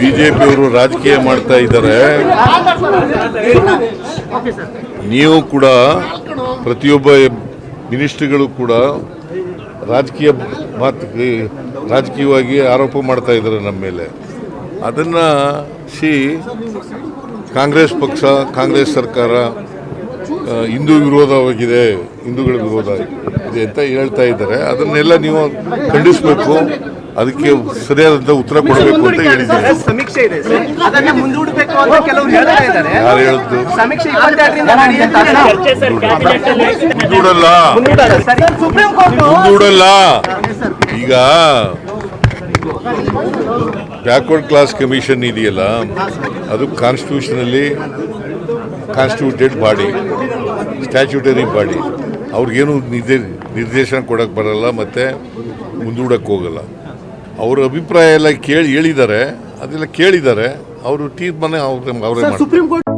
ಬಿಜೆಪಿಯವರು ರಾಜಕೀಯ ಮಾಡ್ತಾ ಇದ್ದಾರೆ. ನೀವು ಕೂಡ ಪ್ರತಿಯೊಬ್ಬ ಮಿನಿಸ್ಟ್ರಿಗಳು ಕೂಡ ರಾಜಕೀಯ ಮಾತು ರಾಜಕೀಯವಾಗಿ ಆರೋಪ ಮಾಡ್ತಾ ಇದ್ದಾರೆ ನಮ್ಮ ಮೇಲೆ. ಅದನ್ನ ಸಿ ಕಾಂಗ್ರೆಸ್ ಪಕ್ಷ, ಕಾಂಗ್ರೆಸ್ ಸರ್ಕಾರ ಹಿಂದೂ ವಿರೋಧವಾಗಿದೆ ಹಿಂದೂಗಳ ವಿರೋಧ ಇದೆ ಅಂತ ಹೇಳ್ತಾ ಇದ್ದಾರೆ. ಅದನ್ನೆಲ್ಲ ನೀವು ಖಂಡಿಸಬೇಕು. ಅದಕ್ಕೆ ಸರಿಯಾದಂತಹ ಉತ್ತರ ಕೊಡಬೇಕು ಅಂತ ಹೇಳಿದ್ದೀನಿ ಸಮೀಕ್ಷೆ ಇದೆ. ಸರ್ ಅದನ್ನ ಮುಂದೂಡಬೇಕು ಅಂತ ಕೆಲವರು ಹೇಳ್ತಾ ಇದ್ದಾರೆ. ಯಾರು ಹೇಳಿದ್ದು ಸಮೀಕ್ಷೆ ಮುಂದೂಡಲ್ಲ. ಮುಂದೂಡಲ್ಲ ಸರ್ ಸುಪ್ರೀಂ ಕೋರ್ಟ್ ಮುಂದೂಡಲ್ಲ. ಈಗ ಬ್ಯಾಕ್ವರ್ಡ್ ಕ್ಲಾಸ್ ಕಮಿಷನ್ ಇದೆಯಲ್ಲ ಅದು ಕಾನ್ಸ್ಟಿಟ್ಯೂಷನಲ್ಲಿ ಕಾನ್ಸ್ಟಿಟ್ಯೂಟೆಡ್ ಬಾಡಿ ಸ್ಟ್ಯಾಚ್ಯೂಟರಿ ಬಾಡಿ ಅವ್ರಿಗೇನು ನಿರ್ದೇ ನಿರ್ದೇಶನ ಕೊಡಕ್ಕೆ ಬರಲ್ಲ ಮತ್ತು ಮುಂದೂಡಕ್ಕೆ ಹೋಗಲ್ಲ. ಅವ್ರ ಅಭಿಪ್ರಾಯ ಎಲ್ಲ ಕೇಳಿ ಹೇಳಿದ್ದಾರೆ ಅದೆಲ್ಲ ಕೇಳಿದ್ದಾರೆ. ಅವರು ತೀರ್ಮಾನ ಅವ್ರ ಅವರೇ ಮಾಡ್ತಾರೆ. Supreme court